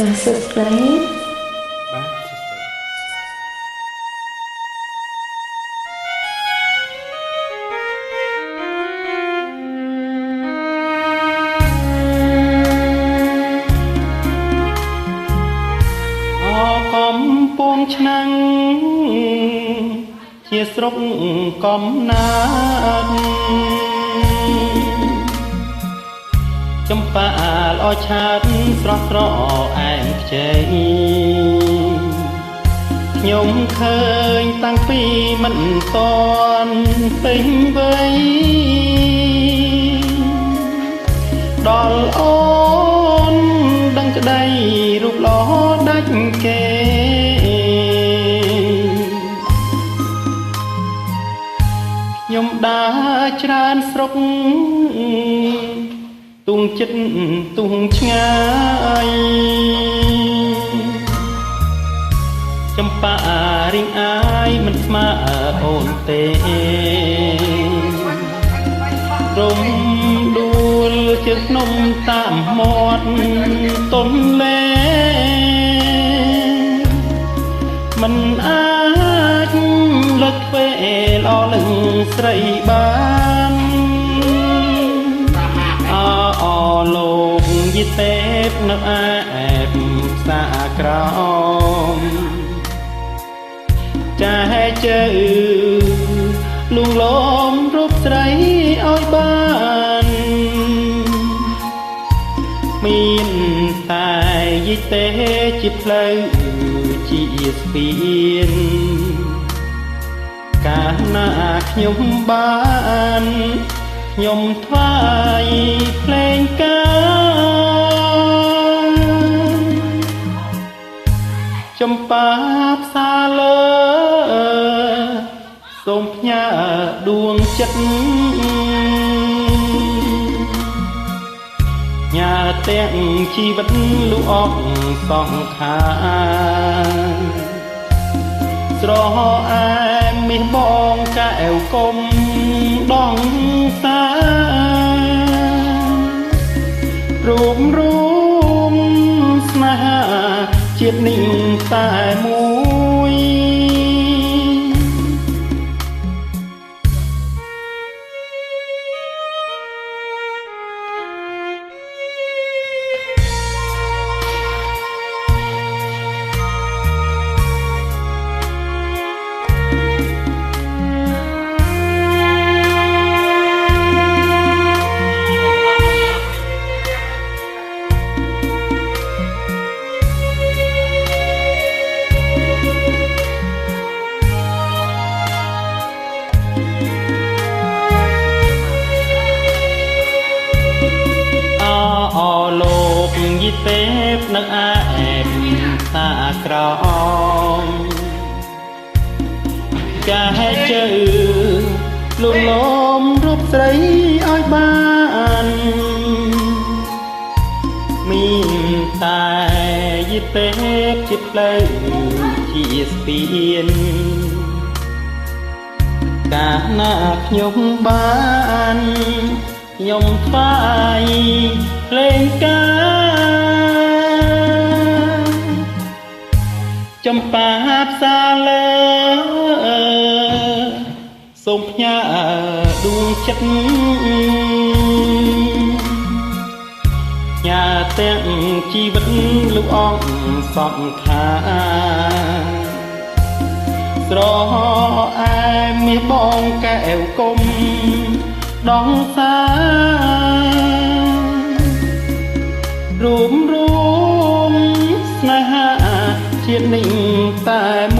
ចាសួស្តីបាទសួស្តីអកំពងឆ្នាំងជាស្រុកកំណាត់ ចំប៉ាល្អឆាតស្រស់ស្រអែមខ្ចីខ្ញុំឃើញតាំងពីមិនតន់ពេញវ័យដល់អូនដឹងក្តីរូបល្អដាច់គេខ្ញុំដើរច្រើនស្រុក ទុងចិត្តទុងឆ្ងាយចំប៉ារីងអាយមិនស្មើអូនទេរំដួលជើងភ្នំតាមមាត់ទន្លេមិនអាចលើកទ្វេល្អលឹងស្រីបាន ទេពនៅអែបផ្សារក្រមចាហេជើលួងលោមរូបស្រីឲ្យបានមានតែយីទេជាផ្លូវជាស្ពានកាលណាខ្ញុំបានខ្ញុំថ្វាយភ្លេងកា ចំប៉ាផ្សារលើសូមផ្ញើដួងចិត្តញ៉ាទាំងជីវិតលូអកសងខានស្រអែមមាសបងកែវគុំដងសារូបរួមស្នេហា ជាតិនេះតែមួយ យីទេពនៅអែបតាក្រមចាហេជើលួងលោមរូបស្រីឲ្យបានមានតែយីទេពជាផ្លូវជាស្ពានកាលណាខ្ញុំបានខ្ញុំថ្វាយភ្លេងកា ចំប៉ាផ្សារលើសូមផ្ញើដួងចិត្តញ៉ាទាំងជីវិតលោកអង្គសពខាស្រអែមមាសបងកែវគុំដងសារូបរួមស្នេហា ជាតិនេះតែមួយ